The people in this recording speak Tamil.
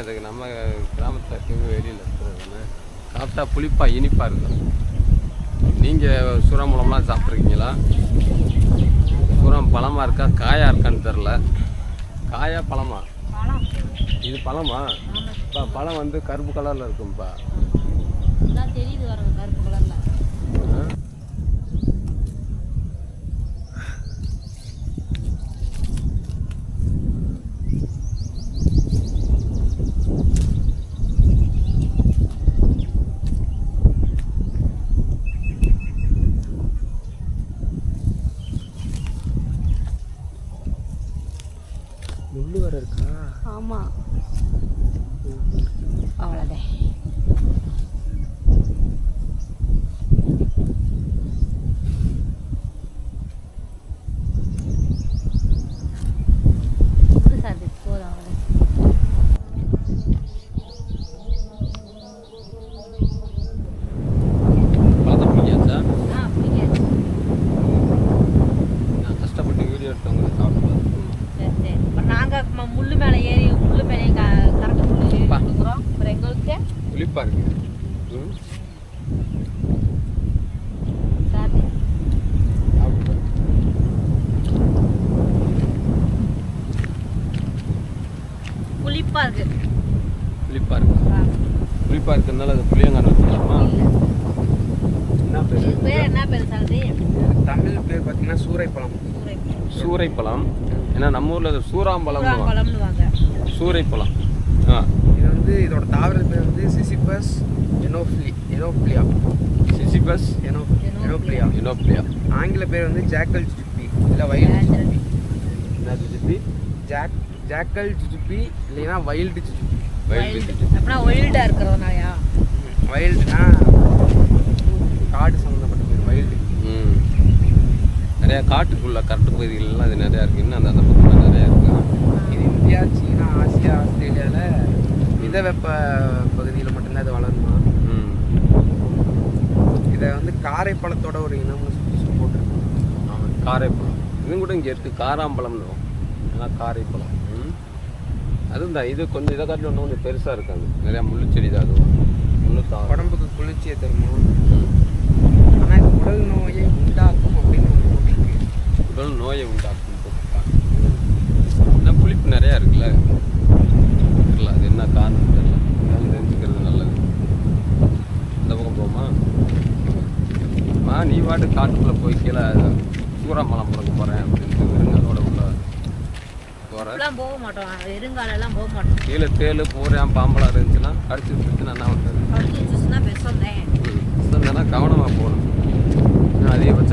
இதுக்கு நம்ம கிராமத்தில் இருக்கவங்க வெளியில் இருக்கிறது சாப்பிட்டா புளிப்பா இனிப்பாக இருக்கும். நீங்கள் சூறாம்பழம்லாம் சாப்பிட்ருக்கீங்களா சூறாம் பழமாக இருக்கா? காயாக இருக்கான்னு தெரில காயா பழமா? இது பழமா? இப்போ பழம் வந்து கருப்பு கலரில் இருக்கும்ப்பா தெரியுது கருப்பு கலர்ல முள்ளு வர இருக்கா? ஆமா. அவ்வளோதான் சார் போதும் அவ்வளோ பழத்தை பிடிக்காச்சா ஆ பிடிக்காது நான் கஷ்டப்பட்டு வீடியோ எடுத்தவங்க சாப்பிட்டு சரி சரி இப்போ முள்ளு மேலே ஏறி முள்ளு மேலே க கரெக்டாக முள்ளு ஏறி அப்புறம் எங்களுக்கு புளிப்பாக இருக்கு. புளிப்பாக இருக்கு. புளிப்பாக இருக்கு. ஆ, புளிப்பாக இருக்கிறதுனால அது புளியங்கான வச்சுக்கலாமா என்ன பேர்? என்ன பேர் சால்தி தமிழ் பேர் பார்த்தீங்கன்னா சூறைப்பழம் சூறைப்பழம் ஏன்னா நம்ம ஊரில் சூறாம்பழம் சூறைப்பழம் ஆ. இது வந்து இதோட தாவர பேர் வந்து சிசிபஸ் எனோஃப்ளி எனோப்ளியா சிசிபஸ் எனோ எனோப்ளியா இனோப்ளியா ஆங்கில பேர் வந்து ஜாக்கல் ஜுஜுப்பி இல்லை வைல்டு ஜுஜுப்பி. என்ன ஜிபி ஜாக் ஜாக்கல் ஜுஜுப்பி இல்லைன்னா வைல்டு ஜுஜுப்பி. வைல்டு அப்படின்னா ஒயில்டாக இருக்கிறதுனாலயா? வைல்டுனா காடு சம்மந்தப்பட்ட பேர் வைல்டு ம். நிறையா காட்டுக்குள்ள கரட்டு பகுதிகளெலாம் அது நிறையா இருக்குது இன்னும் அந்த அந்த பக்கத்தில் நிறையா இருக்குது இது இந்தியா சீனா ஆசியா ஆஸ்திரேலியாவில் மிதவெப்ப பகுதியில் மட்டும்தான் இது வளருமா? இதை வந்து காரைப்பழத்தோட ஒரு இனம்னு சொல்லி போட்டிருக்கோம் ஆமாம் காரைப்பழம். இதுவும் கூட இங்கே இருக்குது காராம்பழம்னு ஏன்னா காரைப்பழம். அதுவும் தான். இது கொஞ்சம் இதை காட்டிலும் இன்னும் கொஞ்சம் பெருசாக இருக்காங்க நிறையா முள்ளு செடி தான் அதுவும் முள்ளு உண்டாக்கும் புளிப்பு நிறையா இருக்குல்ல? தெரியல அது என்ன காரணம் தெரியல. இதெல்லாம் தெரிஞ்சுக்கிறது நல்லது. இந்த பக்கம் போமா மா நீ வாட்டு காட்டுக்குள்ளே போய் கீழே சூறாமலம் பிறக்க போகிறேன் அப்படின்ட்டு வெறுங்காலோட உள்ள போகிறேன் போக மாட்டோம். வெறுங்காலெல்லாம் போக மாட்டோம். கீழே தேள் போகிறேன் பாம்பலாம் இருந்துச்சுன்னா கடிச்சு விட்டுச்சுன்னா என்ன பண்ணுறது கவனமாக போகணும். அதே அதிகபட்சம்